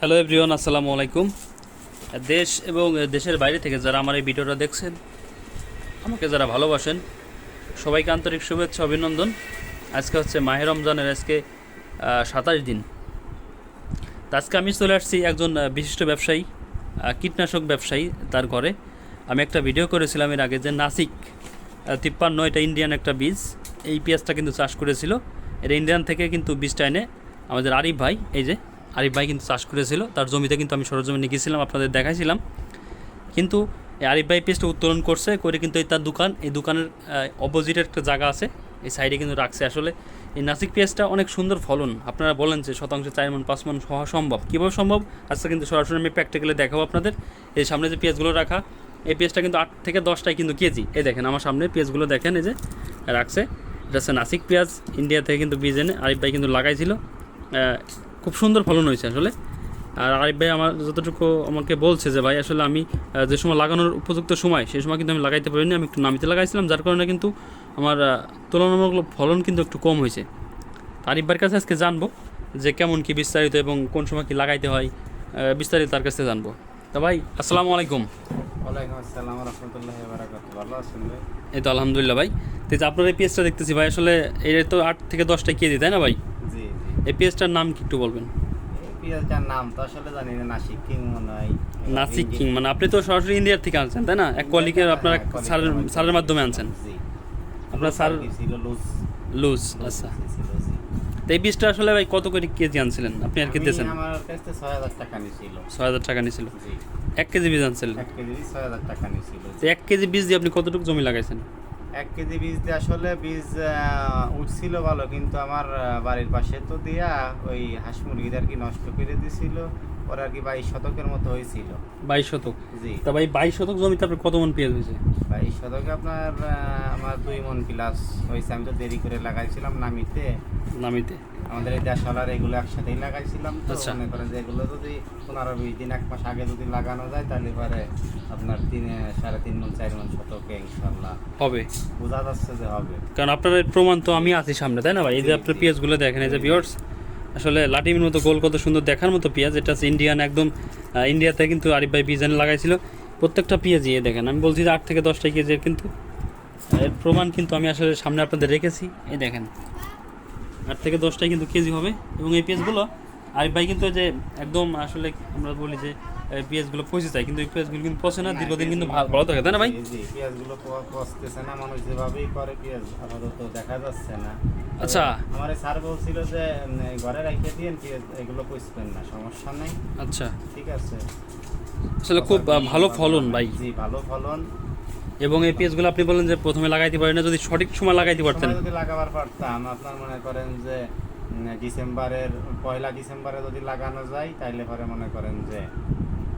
Hello everyone আসসালামু আলাইকুম। দেশ এবং দেশের বাইরে থেকে যারা আমার এই ভিডিওটা দেখছেন, আমাকে যারা ভালোবাসেন, সবাইকে আন্তরিক শুভেচ্ছা, অভিনন্দন। আজকে হচ্ছে মাহে রমজানের আজকে সাতাশ দিন। তো আজকে আমি চলে আসছি একজন বিশিষ্ট ব্যবসায়ী কীটনাশক ব্যবসায়ী তার ঘরে। আমি একটা ভিডিও করেছিলাম এর আগে যে নাসিক তিপ্পান্ন এটা ইন্ডিয়ান একটা বীজ, এই পেঁয়াজটা কিন্তু চাষ করেছিল। এটা ইন্ডিয়ান থেকে কিন্তু বীজটা এনে আমাদের আরিফ ভাই, এই যে আরিফ ভাই কিন্তু চাষ করেছিল, তার জমিতে কিন্তু আমি সরজমিনে গিয়েছিলাম, আপনাদের দেখাইছিলাম। কিন্তু এই আরিফ ভাই পেস্টটা উত্তোলন করছে, করে কিন্তু এই তার দোকান, এই দোকানের অপোজিটের একটা জায়গা আছে, এই সাইডে কিন্তু রাখছে আসলে। এই নাসিক পেঁয়াজটা অনেক সুন্দর ফলন, আপনারা বলেন যে শতাংশে চার মন পাঁচ মন হওয়া সম্ভব। কীভাবে সম্ভব? আজকে কিন্তু সরাসরি আমি প্র্যাকটিক্যালি দেখাবো আপনাদের। এই সামনে যে পেঁয়াজগুলো রাখা, এই পেঁয়াজটা কিন্তু আট থেকে দশটায় কিন্তু কেজি। এই দেখেন আমার সামনে পেঁয়াজগুলো দেখেন, এই যে রাখছে। এটা হচ্ছে নাসিক পেঁয়াজ ইন্ডিয়া থেকে কিন্তু বীজ এনে আরিফ ভাই কিন্তু লাগাইছিল। খুব সুন্দর ফলন হয়েছে আসলে। আর আরিফ ভাই আমার যতটুকু আমাকে বলছে যে ভাই আসলে আমি যে সময় লাগানোর উপযুক্ত সময় সেই সময় কিন্তু আমি লাগাইতে পারিনি। আমি একটু নামিতে লাগাইছিলাম যার কারণে কিন্তু আমার তুলনামূলক ফলন কিন্তু একটু কম হয়েছে। আরিফ ভাইয়ের কাছে আজকে জানব যে কেমন কি বিস্তারিত এবং কোন সময় কি লাগাইতে হয় বিস্তারিত তার কাছে জানব। তো ভাই আসসালামু আলাইকুম। এই তো আলহামদুলিল্লাহ ভাই। তো আপনার এই পেঁয়াজটা দেখতেছি ভাই আসলে এটা তো আট থেকে দশটা কেজি তাই না ভাই? এই পেঁয়াজটার নাম কি একটু বলবেন? এই পেঁয়াজটার নাম তো আসলে জানি না নাসিক কিং মনে হয়। নাসিক কিং মানে আপনি তো সরাসরি ইন্ডিয়ার থেকে আনছেন তাই না? এক কলিকে আপনার এক স্যারের স্যারের মাধ্যমে আনছেন। আপনার স্যার লুজ। লুজ আচ্ছা। তো এই বীজটা আসলে ভাই কত করে কেজি আনছিলেন? আপনি আর কি দিয়েছেন? আমার কাছে ছয় হাজার টাকা নিছিল। ছয় হাজার টাকা নিয়েছিল এক কেজি বীজ আনছিলেন? এক কেজি ছয় হাজার টাকা নিছিল তো এক কেজি বীজ দিয়ে আপনি কতটুকু জমি লাগাইছেন? এক কেজি বীজ দিয়ে আসলে বীজ উঠছিল ভালো, কিন্তু আমার বাড়ির পাশে তো দিয়া ওই হাঁস মুরগিদের কি নষ্ট করে দিছিল। ওরা আর কি বাইশ শতকের মতো হয়েছিল। বাইশ শতক? জি। তা ভাই বাইশ শতক জমিতে আপনার কত মন পেঁয়াজ হয়েছে? বাইশ শতকে আপনার আমার দুই মন প্লাস হয়েছে। আমি তো দেরি করে লাগাইছিলাম নামিতে। নামিতে? আমাদের এই দেশওয়ালার এগুলো একসাথেই লাগাইছিলাম তো। আচ্ছা। মনে করেন যে এগুলো যদি পনেরো বিশ দিন এক মাস আগে যদি লাগানো যায় তাহলে পরে আপনার তিন সাড়ে তিন মন চার মন শতকে ইনশাল্লাহ হবে। বোঝা যাচ্ছে যে হবে। কারণ আপনার প্রমাণ তো আমি আছি সামনে তাই না ভাই? এই যে আপনার। পেঁয়াজগুলো দেখেন এই যে বিয়ার্স আসলে লাটিমের মতো গোল, কত সুন্দর দেখার মতো পেঁয়াজ। এটা হচ্ছে ইন্ডিয়ান একদম ইন্ডিয়াতে কিন্তু আরিফ ভাই বীজ লাগাইছিল। প্রত্যেকটা পেঁয়াজই এ দেখেন। আমি বলছি যে আট থেকে দশটা কেজির কিন্তু, এর প্রমাণ কিন্তু আমি আসলে সামনে আপনাদের রেখেছি। এই দেখেন, আট থেকে দশটাই কিন্তু কেজি হবে। এবং এই পেঁয়াজগুলো, আরিফ ভাই কিন্তু যে একদম আসলে আমরা বলি যে পেঁয়াজগুলো পচে যায় কিন্তু এই পেঁয়াজগুলো কিন্তু পচে না দীর্ঘদিন কিন্তু ভালো থাকে তাই না ভাই? পেঁয়াজগুলো পচতেছে না মানুষ যেভাবেই করে পেঁয়াজ আপাতত দেখা যাচ্ছে না। আচ্ছা। আমার স্যার বলছিল যে ঘরে রেখে দিন পেঁয়াজ এগুলো পচবেন না সমস্যা নেই। আচ্ছা। ঠিক আছে। আসলে খুব ভালো ফলন ভাই। জি ভালো ফলন। এবং এই পেঁয়াজগুলো আপনি বলেন যে প্রথমে লাগাইতে পারেন না যদি সঠিক সময় লাগাইতে পারতেন। যদি লাগাবার পারতাম আপনার মনে করেন যে ডিসেম্বরের পয়লা ডিসেম্বরে যদি লাগানো যায় তাইলে পরে মনে করেন যে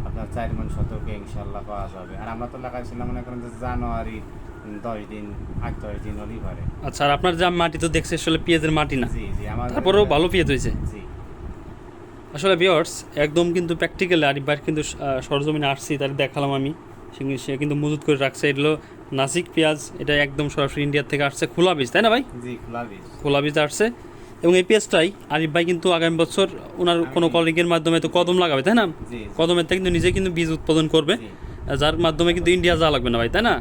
আপনার চার মন শতকে ইনশাল্লাহ পাওয়া যাবে। আর আমরা তো লাগাইছিলাম মনে করেন যে জানুয়ারি দশ দিন আট দশ দিন হলেই পারে। আচ্ছা আর আপনার যা মাটি তো দেখছে আসলে পেঁয়াজের মাটি না। জি জি আমার তারপরেও ভালো পেঁয়াজ হয়েছে। জি। আসলে বিয়ার্স একদম কিন্তু প্র্যাকটিক্যালি আরিফবার কিন্তু সরজমিনে আসছি তার দেখালাম আমি। সে কিন্তু মজুত করে রাখছে। এগুলো নাসিক পেঁয়াজ এটা একদম সরাসরি ইন্ডিয়ার থেকে আসছে খোলা বীজ তাই না ভাই? জি খোলা বীজ। খোলা বীজ আসছে। এবং এই পেঁয়াজটাই আরিফ ভাই কিন্তু আগামী বছর ওনার কোনো কলিগের মাধ্যমে তো কদম লাগাবে তাই না? কদমের থেকে কিন্তু নিজে কিন্তু বীজ উৎপাদন করবে। যার মাধ্যমে কিন্তু ইন্ডিয়া যা লাগবে না ভাই তাই না?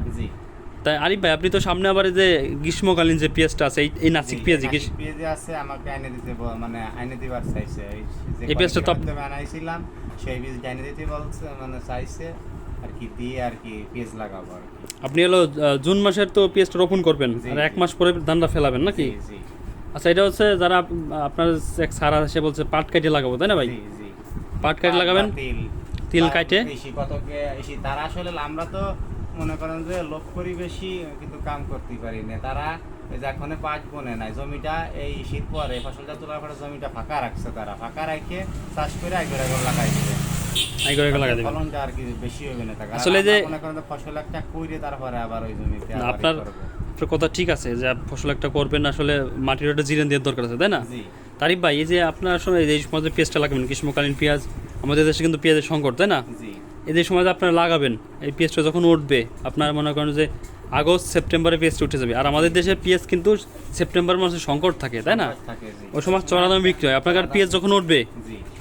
তাই আরিফ ভাই আপনি তো সামনে আবার যে গ্রীষ্মকালীন যে পেঁয়াজটা আছে এই নাসিক জি, পেঁয়াজই নাসিক আছে আমাকে এনে দিতে বল- মানে এনে দিবার চাইছে। এই পেঁয়াজটা তো আপ- কয়েকদিনের মাধ্যমে আনাইছিলাম সেই বীজ এনে দিতে বলছে মানে চাইছে আর কি দিয়ে আর কি পেঁয়াজ লাগাবো আর কি। আপনি হলো জুন মাসের তো পেঁয়াজটা রোপণ করবেন আর এক মাস পরে ধানটা ফেলাবেন নাকি? জি জি। আচ্ছা এটা হচ্ছে যারা আপনার এক সারা এসে বলছে পাট কাটিয়ে লাগাবো তাই না ভাই? পাট কাটিয়ে লাগাবেন? তিল। কাটে? বেশি কতকে বেশি? তারা আসলে আমরা তো মনে করেন যে লোক করি বেশি কিন্তু কাম করতে পারি না। তারা এই যে এখন পাঁচ বনে নাই। জমিটা এই শীত পরে ফসলটা তোলার পরে জমিটা ফাঁকা রাখছে তারা। ফাঁকা রাখে চাষ করে একবার লাগাই দিবে। ফলনটা আর কি বেশি হবে না। আসলে যে- মনে করেন যে ফসল একটা কইরে তারপরে আবার ওই জমিতে আপনার-। আপনার কথা ঠিক আছে যে ফসল একটা করবেন আসলে মাটির একটা জিরেন দেওয়ার দরকার আছে তাই না? তারিফ ভাই এই যে আপনার আসলে এই সময় যে পেঁয়াজটা লাগাবেন গ্রীষ্মকালীন পেঁয়াজ আমাদের দেশে কিন্তু পেঁয়াজের সংকট তাই না? এই যে সময় আপনারা লাগাবেন এই পেঁয়াজটা যখন উঠবে আপনার মনে করেন যে আগস্ট সেপ্টেম্বরে পেঁয়াজটা উঠে যাবে। আর আমাদের দেশে পেঁয়াজ কিন্তু সেপ্টেম্বর মাসে সংকট থাকে তাই না? ওই সময় চড়া দামে বিক্রি হয়। আপনার পেঁয়াজ যখন উঠবে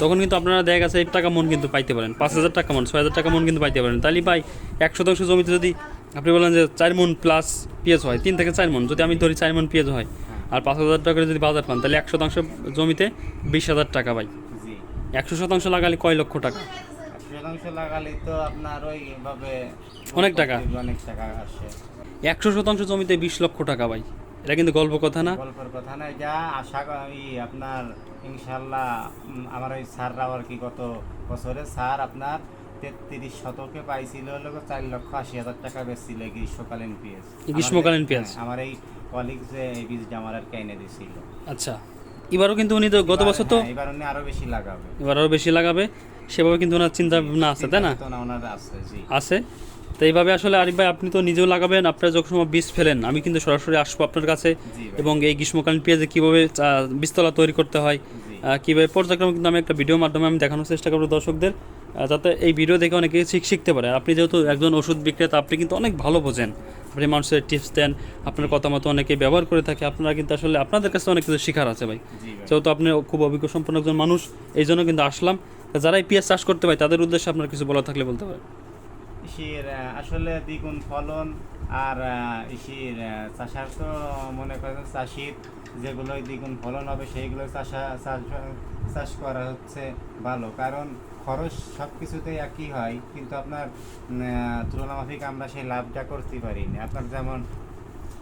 তখন কিন্তু আপনারা দেখা গেছে টাকা মন কিন্তু পাইতে পারেন। পাঁচ হাজার টাকা মন ছয় হাজার টাকা মন কিন্তু পাইতে পারেন। তাহলে ভাই এক শতাংশ জমিতে যদি আপনি বলেন যে চার মন প্লাস পেঁয়াজ হয় তিন থেকে চার মন যদি আমি ধরি চার মন পেঁয়াজ হয় আর পাঁচ হাজার টাকা করে যদি বাজার পান তাহলে এক শতাংশ জমিতে বিশ হাজার টাকা পাই একশো শতাংশ লাগালে কয় লক্ষ টাকা? শতাংশ লাগালে তো আপনার ওইভাবে অনেক টাকা। অনেক টাকা আসে। একশো শতাংশ জমিতে বিশ লক্ষ টাকা পাই এটা কিন্তু গল্প কথা না? গল্পের কথা না যা আশা করি আপনার ইনশাল্লাহ আমার ওই স্যাররা আর কি গত বছরে স্যার আপনার তেত্রিশ শতকে পাইছিল হলো চার লক্ষ আশি হাজার টাকা বেচছিল গ্রীষ্মকালীন পেঁয়াজ গ্রীষ্মকালীন পেঁয়াজ। হ্যাঁ, আমার এই কলিগ যে এই বীজটা আমার আর কেনে দিছিল। আচ্ছা এবারও কিন্তু উনি তো গত বছর তো হ্যাঁ, এবার উনি আরও বেশি লাগাবে। এবার আরও বেশি লাগাবে সেভাবে কিন্তু ওনার চিন্তা ভাবনা আছে তাই না? ওনার আছে জি। আছে। তো এইভাবে আসলে আরিফ ভাই আপনি তো নিজেও লাগাবেন আপনার যখন সময় বীজ ফেলেন আমি কিন্তু সরাসরি আসব আপনার কাছে এবং এই গ্রীষ্মকালীন পেঁয়াজে কীভাবে বীজতলা তৈরি করতে হয় কীভাবে পর্যায়ক্রমে কিন্তু আমি একটা ভিডিওর মাধ্যমে আমি দেখানোর চেষ্টা করব দর্শকদের। যাতে এই ভিডিও দেখে অনেকে শিখ- শিখতে পারে। আপনি যেহেতু একজন ওষুধ বিক্রেতা আপনি কিন্তু অনেক ভালো বোঝেন। আপনি মানুষের টিপস দেন আপনার কথা মতো অনেকে ব্যবহার করে থাকে আপনারা কিন্তু আসলে আপনাদের কাছে অনেক কিছু শেখার আছে ভাই। যেহেতু আপনি খুব অভিজ্ঞ সম্পন্ন একজন মানুষ এই জন্য কিন্তু আসলাম। যারা এই পেঁয়াজ চাষ করতে পারে তাদের উদ্দেশ্যে আপনার কিছু বলা থাকলে বলতে পারেন। ইসির আসলে দ্বিগুণ ফলন আর ইসির চাষার তো মনে করেন চাষির যেগুলো দ্বিগুণ ফলন হবে সেইগুলো চাষা চাষ চাষ করা হচ্ছে ভালো। কারণ খরচ সব কিছুতেই একই হয়, কিন্তু আপনার তুলনামাফিক আমরা সেই লাভটা করতে পারি না আপনার যেমন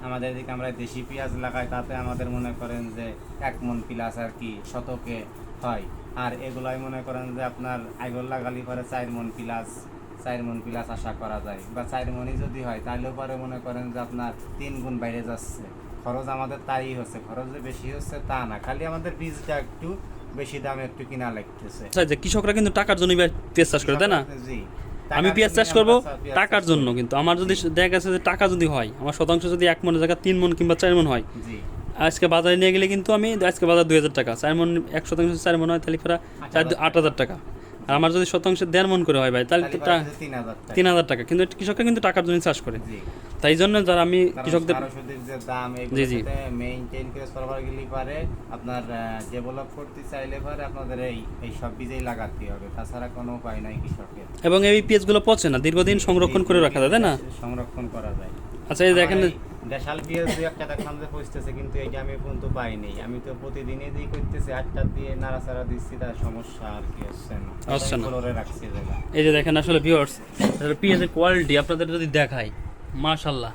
আমাদের এদিকে আমরা দেশি পেঁয়াজ লাগাই, তাতে আমাদের মনে করেন যে এক মন প্লাস আর কি শতকে হয়। আর এগুলাই মনে করেন যে আপনার আগর লাগালি পরে চার মন প্লাস, চার মন প্লাস আশা করা যায়। বা চার মনই যদি হয় তাহলেও পরে মনে করেন যে আপনার তিন গুণ বাইরে যাচ্ছে। খরচ আমাদের তাই হচ্ছে, খরচ যে বেশি হচ্ছে তা না, খালি আমাদের বীজটা একটু বেশি দামে একটু কিনা লাগতেছে। আচ্ছা যে কৃষকরা কিন্তু টাকার জন্য পেঁয়াজ চাষ করে তাই না? জি আমি পেঁয়াজ চাষ করব টাকার জন্য কিন্তু। আমার যদি দেখা গেছে যে টাকা যদি হয় আমার শতাংশ যদি এক মনের জায়গা তিন মন কিংবা চার মন হয় জি। আজকে বাজারে নিয়ে গেলে কিন্তু আমি আজকে বাজার দুই হাজার টাকা চার মন এক শতাংশ চার মন হয় তাহলে প্রায় চার আট হাজার টাকা। আর আমার যদি শতাংশ দেড় মন করে হয় ভাই তাহলে তিন হাজার টাকা। কিন্তু কৃষকরা কিন্তু টাকার জন্য চাষ করে। জি। তাই জন্য যারা আমি কৃষকদের সার যে দাম জি, জি। মেইনটেইন করে চলবার গেলে পারে। আপনার ডেভেলপ করতে চাইলে পারে আপনাদের এই এই সব বীজেই লাগাতে হবে। তাছাড়া কোনো উপায় নাই কৃষকের এবং এই পিএসগুলো পচে না দীর্ঘদিন সংরক্ষণ করে রাখা যায় তাই না? সংরক্ষণ করা যায়। আচ্ছা এই দেখেন দেশাল পেঁয়াজ দুই একটা দেখলাম যে পৌঁছতেছে কিন্তু এইটা আমি পর্যন্ত পাইনি আমি তো প্রতিদিনই দিয়ে করতেছি আটটা দিয়ে নাড়াচাড়া দিচ্ছি তার সমস্যা আর কি হচ্ছে না। হচ্ছে না। রাখছি এই যে দেখেন আসলে ভিউয়ার্স পেঁয়াজের কোয়ালিটি আপনাদের যদি দেখাই মাশাল্লাহ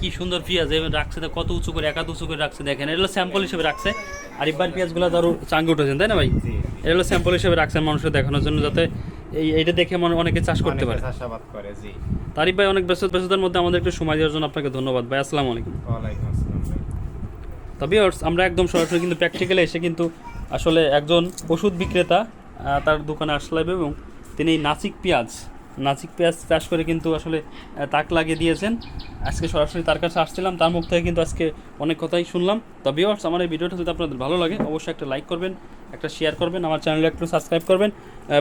কি সুন্দর পেঁয়াজ এবার রাখছে কত উঁচু করে একাত উঁচু করে রাখছে দেখেন এটা হলো স্যাম্পল হিসেবে রাখছে। আর এবার পেঁয়াজগুলো ধরো চাঙ্গে উঠেছেন তাই না ভাই? এটা হলো স্যাম্পল হিসেবে রাখছেন মানুষের দেখানোর জন্য যাতে এই এইটা দেখে মনে অনেকে চাষ করতে পারে। চাষাবাদ করে জি। তারিফ ভাই অনেক ব্যস্ত ব্যস্ততার মধ্যে আমাদের একটু সময় দেওয়ার জন্য আপনাকে ধন্যবাদ ভাই। আসসালামু আলাইকুম। ওয়ালাইকুম আসসালাম তবে আমরা একদম সরাসরি কিন্তু প্র্যাকটিক্যালে এসে কিন্তু আসলে একজন ওষুধ বিক্রেতা তার দোকানে আসলাম এবং তিনি নাসিক পেঁয়াজ নাসিক পেঁয়াজ চাষ করে কিন্তু আসলে তাক লাগিয়ে দিয়েছেন। আজকে সরাসরি তার কাছে আসছিলাম, তার মুখ থেকে কিন্তু আজকে অনেক কথাই শুনলাম। তবে ভিওয়ার্স আমার এই ভিডিওটা যদি আপনাদের ভালো লাগে, অবশ্যই একটা লাইক করবেন, একটা শেয়ার করবেন, আমার চ্যানেলে একটু সাবস্ক্রাইব করবেন।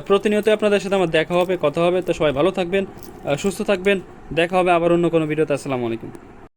প্রতিনিয়ত আপনাদের সাথে আমার দেখা হবে, কথা হবে, তো সবাই ভালো থাকবেন সুস্থ থাকবেন। দেখা হবে আবার অন্য কোনো ভিডিওতে, আসসালামু আলাইকুম।